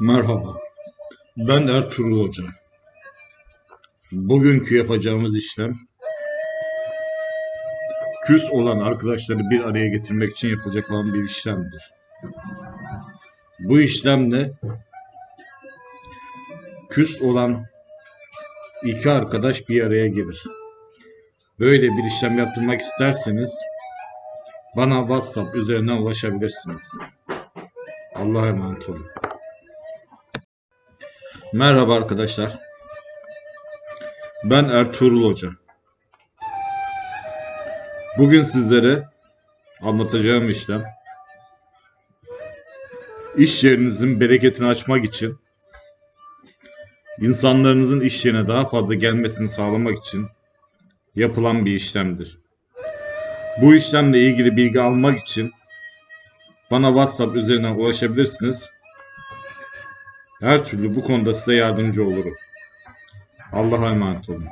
Merhaba. Ben Ertuğrul Hoca. Bugünkü yapacağımız işlem küs olan arkadaşları bir araya getirmek için yapılacak olan bir işlemdir. Bu işlemde küs olan iki arkadaş bir araya gelir. Böyle bir işlem yaptırmak isterseniz bana WhatsApp üzerinden ulaşabilirsiniz. Allah'a emanet olun. Merhaba arkadaşlar. Ben Ertuğrul Hoca. Bugün sizlere anlatacağım işlem iş yerinizin bereketini açmak için insanlarınızın iş yerine daha fazla gelmesini sağlamak için yapılan bir işlemdir. Bu işlemle ilgili bilgi almak için bana WhatsApp üzerinden ulaşabilirsiniz. Her türlü bu konuda size yardımcı olurum. Allah'a emanet olun.